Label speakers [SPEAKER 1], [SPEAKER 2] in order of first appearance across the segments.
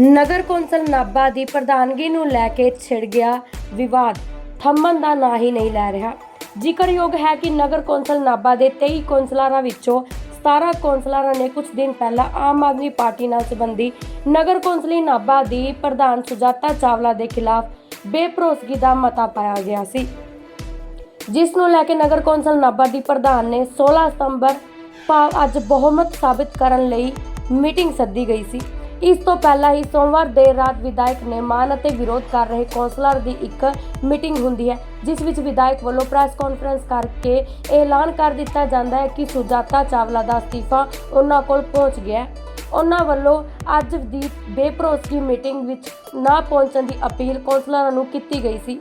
[SPEAKER 1] ਨਗਰ council Nabha ਦੀ ਪ੍ਰਧਾਨਗੀ ਨੂੰ ਲੈ ਕੇ ਛਿੜ ਗਿਆ ਵਿਵਾਦ। ਥੰਮਣ ਦਾ ਨਾਂ ਹੀ ਨਹੀਂ ਲੈ ਰਿਹਾ। ਜ਼ਿਕਰਯੋਗ ਹੈ ਕਿ ਨਗਰ ਕੌਂਸਲ ਨਾਭਾ ਦੇ 23 ਕੌਂਸਲਰਾਂ ਵਿੱਚੋਂ 17 ਕੌਂਸਲਰਾਂ ਨੇ ਕੁਝ ਦਿਨ ਪਹਿਲਾਂ ਆਮ ਆਦਮੀ ਪਾਰਟੀ ਨਾਲ ਸੰਬੰਧੀ ਨਗਰ ਕੌਂਸਲੀ ਨਾਭਾ ਦੀ ਪ੍ਰਧਾਨ ਸੁਜਾਤਾ ਚਾਵਲਾ ਦੇ ਖਿਲਾਫ ਬੇਪਰੋਸਗੀ ਦਾ ਮਤਾ ਪਾਇਆ ਗਿਆ ਸੀ। ਜਿਸ ਨੂੰ ਲੈ ਕੇ ਨਗਰ ਕੌਂਸਲ ਨਾਭਾ ਦੀ ਪ੍ਰਧਾਨ ਨੇ 16 ਸਤੰਬਰ ਭਾਵ ਅੱਜ ਬਹੁਮਤ ਸਾਬਿਤ ਕਰਨ ਲਈ ਮੀਟਿੰਗ ਸੱਦੀ ਗਈ ਸੀ। ਇਸ ਤੋਂ ਪਹਿਲਾਂ ਹੀ ਸੋਮਵਾਰ ਦੇਰ ਰਾਤ ਵਿਧਾਇਕ ਨੇ ਮਾਨ ਅਤੇ ਵਿਰੋਧ ਕਰ ਰਹੇ ਕੌਂਸਲਰ ਦੀ ਇੱਕ ਮੀਟਿੰਗ ਹੁੰਦੀ ਹੈ, ਜਿਸ ਵਿੱਚ ਵਿਧਾਇਕ ਵੱਲੋਂ ਪ੍ਰੈਸ ਕਾਨਫਰੰਸ ਕਰਕੇ ਐਲਾਨ ਕਰ ਦਿੱਤਾ ਜਾਂਦਾ ਹੈ ਕਿ ਸੁਜਾਤਾ ਚਾਵਲਾ ਦਾ ਅਸਤੀਫਾ ਉਹਨਾਂ ਕੋਲ ਪਹੁੰਚ ਗਿਆ ਹੈ। ਉਹਨਾਂ ਵੱਲੋਂ ਅੱਜ ਦੀ ਬੇਭਰੋਸਗੀ ਮੀਟਿੰਗ ਵਿੱਚ ਨਾ ਪਹੁੰਚਣ ਦੀ ਅਪੀਲ ਕੌਂਸਲਰਾਂ ਨੂੰ ਕੀਤੀ ਗਈ ਸੀ।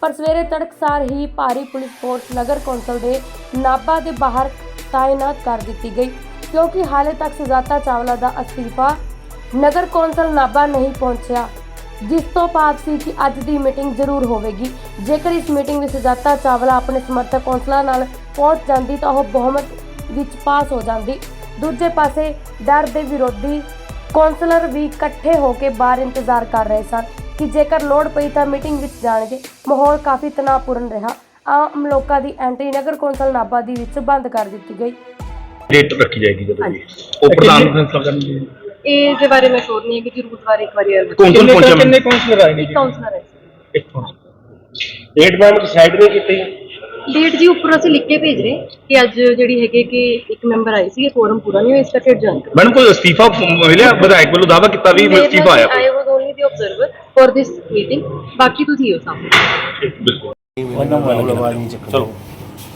[SPEAKER 1] ਪਰ ਸਵੇਰੇ ਤੜਕਸਾਰ ਹੀ ਭਾਰੀ ਪੁਲਿਸ ਫੋਰਸ ਨਗਰ ਕੌਂਸਲ ਦੇ ਨਾਭਾ ਦੇ ਬਾਹਰ ਤਾਇਨਾਤ ਕਰ ਦਿੱਤੀ ਗਈ, ਕਿਉਂਕਿ ਹਾਲੇ ਤੱਕ ਸੁਜਾਤਾ ਚਾਵਲਾ ਦਾ ਅਸਤੀਫਾ ਨਗਰ ਕੌਂਸਲ ਨਾਭਾ ਨਹੀਂ ਪਹੁੰਚਿਆ ਜਿਸ ਤੋਂ ਭਾਵ ਸੀ ਕਿ ਅੱਜ ਦੀ ਮੀਟਿੰਗ ਜ਼ਰੂਰ ਹੋਵੇਗੀ। ਜੇਕਰ ਇਸ ਮੀਟਿੰਗ ਵਿੱਚ ਸੁਜਾਤਾ ਚਾਵਲਾ ਆਪਣੇ ਸਮਰਥਕ ਕੌਂਸਲਰਾਂ ਨਾਲ ਪਹੁੰਚ ਜਾਂਦੀ ਤਾਂ ਉਹ ਬਹੁਮਤ ਵਿੱਚ ਪਾਸ ਹੋ ਜਾਂਦੀ। ਦੂਜੇ ਪਾਸੇ ਡਰ ਦੇ ਵਿਰੋਧੀ ਕੌਂਸਲਰ ਵੀ ਇਕੱਠੇ ਹੋ ਕੇ ਬਾਹਰ ਇੰਤਜ਼ਾਰ ਕਰ ਰਹੇ ਸਨ ਕਿ ਜੇਕਰ ਲੋੜ ਪਈ ਤਾਂ ਮੀਟਿੰਗ ਵਿੱਚ ਜਾਣਗੇ। ਮਾਹੌਲ ਕਾਫੀ ਤਣਾਅਪੂਰਨ ਰਿਹਾ। ਆਮ ਲੋਕਾਂ ਦੀ ਐਂਟਰੀ ਨਗਰ ਕੌਂਸਲ ਨਾਭਾ ਦੀ ਵਿੱਚ ਬੰਦ ਕਰ ਦਿੱਤੀ ਗਈ।
[SPEAKER 2] ਡੇਟ ਰੱਖੀ ਜਾਏਗੀ ਜਦੋਂ ਵੀ। ਉਹ ਪ੍ਰਧਾਨ ਪ੍ਰਿੰਸੀਪਲ ਕਰਨਗੇ।
[SPEAKER 3] ਇਸ ਦੇ ਬਾਰੇ ਮੈਂ ਸ਼ੋਰ ਨਹੀਂ ਹੈ ਕਿ ਜ਼ਰੂਰ ਬਾਰੇ ਇੱਕ ਵਾਰੀ ਅਰਜ਼
[SPEAKER 2] ਕੌਂਸਲ ਪਹੁੰਚਿਆ
[SPEAKER 4] ਕਿੰਨੇ ਕਾਉਂਸਲਰ ਆਏ ਨੇ ਜੀ?
[SPEAKER 3] ਕਾਉਂਸਲਰ ਹੈ
[SPEAKER 2] ਇੱਥੋਂ
[SPEAKER 4] ਡੇਟ ਮੈਮ ਡਿਸਾਈਡ ਨਹੀਂ ਕੀਤੀ।
[SPEAKER 3] ਡੇਟ ਜੀ ਉੱਪਰ ਅਸੀਂ ਲਿਖ ਕੇ ਭੇਜ ਰਹੇ ਕਿ ਅੱਜ ਜਿਹੜੀ ਹੈਗੇ ਕਿ ਇੱਕ ਮੈਂਬਰ ਆਏ ਸੀ ਫੋਰਮ ਪੂਰਾ ਨਹੀਂ ਹੋਇਆ ਇਸ ਕਰਕੇ ਜਾਣ
[SPEAKER 2] ਮੈਡਮ ਕੋਈ ਅਸਤੀਫਾ ਮਿਲਿਆ? ਵਿਧਾਇਕ ਵੱਲੋਂ ਦਾਵਾ ਕੀਤਾ ਵੀ ਮੈਂ ਅਸਤੀਫਾ ਆਇਆ।
[SPEAKER 3] I was only the observer for this meeting ਬਾਕੀ ਤੁਸੀਂ ਹੋ ਸਾਹਮਣੇ।
[SPEAKER 2] ਬਿਲਕੁਲ
[SPEAKER 5] ਉਹਨਾਂ ਵਾਲੀ ਆਵਾਜ਼ ਨਹੀਂ ਚੱਕਣੀ। ਚਲੋ।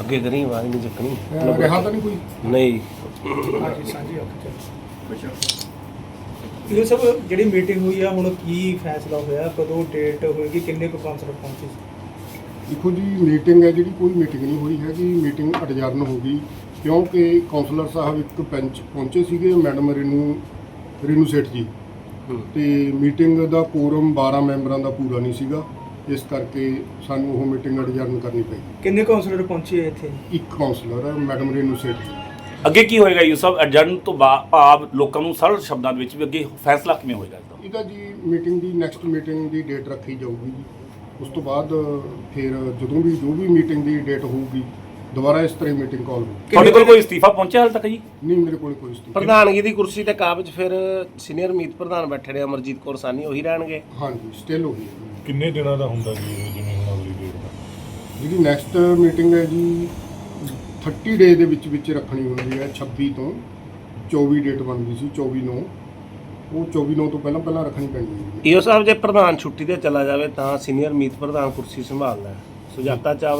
[SPEAKER 5] ਅੱਗੇ ਕਰੀ ਆਵਾਜ਼ ਨਹੀਂ ਚੱਕਣੀ।
[SPEAKER 6] ਰਿਹਾ ਤਾਂ ਨਹੀਂ ਕੋਈ?
[SPEAKER 5] ਨਹੀਂ।
[SPEAKER 4] ਇਹ ਸਭ ਜਿਹੜੀ ਮੀਟਿੰਗ ਹੋਈ ਆ ਹੁਣ ਕੀ ਫੈਸਲਾ ਹੋਇਆ ਕਦੋਂ ਡੇਟ ਹੋਏਗੀ ਕਿੰਨੇ ਕੁ ਕਾਉਂਸਲਰ ਪਹੁੰਚੇ
[SPEAKER 6] ਦੇਖੋ ਜੀ ਮੀਟਿੰਗ ਹੈ ਜਿਹੜੀ ਕੋਈ ਮੀਟਿੰਗ ਨਹੀਂ ਹੋਈ ਹੈਗੀ। ਮੀਟਿੰਗ ਅਡਜਰਨ ਹੋ ਗਈ ਕਿਉਂਕਿ ਕਾਉਂਸਲਰ ਸਾਹਿਬ ਇੱਕ ਪੈਂਚ ਪਹੁੰਚੇ ਸੀਗੇ ਮੈਡਮ ਰੇਨੂ ਰੇਨੂ ਸੇਠ ਜੀ। ਤੇ ਮੀਟਿੰਗ ਦਾ ਕੋਰਮ 12 ਮੈਂਬਰਾਂ ਦਾ ਪੂਰਾ ਨਹੀਂ ਸੀਗਾ। ਇਸ ਕਰਕੇ ਸਾਨੂੰ ਉਹ ਮੀਟਿੰਗ ਅਡਜਰਨ ਕਰਨੀ ਪਈ।
[SPEAKER 4] ਕਿੰਨੇ ਕਾਉਂਸਲਰ ਪਹੁੰਚੇ ਇੱਥੇ?
[SPEAKER 6] ਇੱਕ ਕਾਉਂਸਲਰ ਹੈ ਮੈਡਮ ਰੇਨੂ ਸੇਠ ਜੀ।
[SPEAKER 7] ਅੱਗੇ ਕੀ ਹੋਏਗਾ ਯੂਸਫ? ਅਡਜਰਨ ਤੋਂ ਭਾਵ ਲੋਕਾਂ ਨੂੰ ਸਰਲ ਸ਼ਬਦਾਂ ਦੇ ਵਿੱਚ ਵੀ ਅੱਗੇ ਫੈਸਲਾ ਕਿਵੇਂ ਹੋਏਗਾ ਇਸਦਾ
[SPEAKER 6] ਇਹਦਾ ਜੀ ਮੀਟਿੰਗ ਦੀ ਨੈਕਸਟ ਮੀਟਿੰਗ ਦੀ ਡੇਟ ਰੱਖੀ ਜਾਊਗੀ ਜੀ। ਉਸ ਤੋਂ ਬਾਅਦ ਫਿਰ ਜਦੋਂ ਵੀ ਜੋ ਵੀ ਮੀਟਿੰਗ ਦੀ ਡੇਟ ਹੋਊਗੀ ਦੁਬਾਰਾ ਇਸ ਤਰ੍ਹਾਂ ਮੀਟਿੰਗ ਕਾਲ ਹੋਊਗੀ।
[SPEAKER 7] ਤੁਹਾਡੇ ਕੋਲ ਕੋਈ ਇਸਤੀਫਾ ਪਹੁੰਚਿਆ ਹਾਲ ਤੱਕ ਜੀ?
[SPEAKER 6] ਨਹੀਂ ਮੇਰੇ ਕੋਲ ਕੋਈ ਸਥਿਤੀ
[SPEAKER 5] ਪ੍ਰਧਾਨਗੀ ਦੀ ਕੁਰਸੀ ਤੇ ਕਾਬਜ ਫਿਰ ਸੀਨੀਅਰ ਮੀਤ ਪ੍ਰਧਾਨ ਬੈਠੇ ਨੇ ਅਮਰਜੀਤ ਕੌਰ ਸਾਨੀ ਉਹੀ ਰਹਿਣਗੇ?
[SPEAKER 6] ਹਾਂਜੀ ਸਟਿਲ ਹੋ ਗਈ ਹੈ ਜੀ।
[SPEAKER 8] ਕਿੰਨੇ ਦਿਨਾਂ ਦਾ ਹੁੰਦਾ ਜੀ ਇਹ ਜਿਵੇਂ ਹੁਣ ਅਗਲੀ ਡੇਟ ਦਾ?
[SPEAKER 6] ਜਿਹੜੀ ਨੈਕਸਟ ਮੀਟਿੰਗ ਹੈ ਜੀ 30 ਡੇ ਦੇ ਵਿੱਚ ਵਿੱਚ ਰੱਖਣੀ ਹੁੰਦੀ ਹੈ 26 ਤੋਂ 24 ਡੇਟ ਬਣਦੀ ਸੀ 24 ਨੂੰ ਉਹ 24 ਨੂੰ ਤੋਂ ਪਹਿਲਾਂ ਪਹਿਲਾਂ ਰੱਖਣੀ ਪੈਂਦੀ ਹੈ ਜੀ।
[SPEAKER 5] ਈਓ ਸਾਹਿਬ, ਜੇ ਪ੍ਰਧਾਨ ਛੁੱਟੀ ਤੇ ਚਲਾ ਜਾਵੇ ਤਾਂ ਸੀਨੀਅਰ ਮੀਤ ਪ੍ਰਧਾਨ ਕੁਰਸੀ ਸੰਭਾਲਦਾ ਹੈ। ਸੁਜਾਤਾ ਚਾਵਲਾ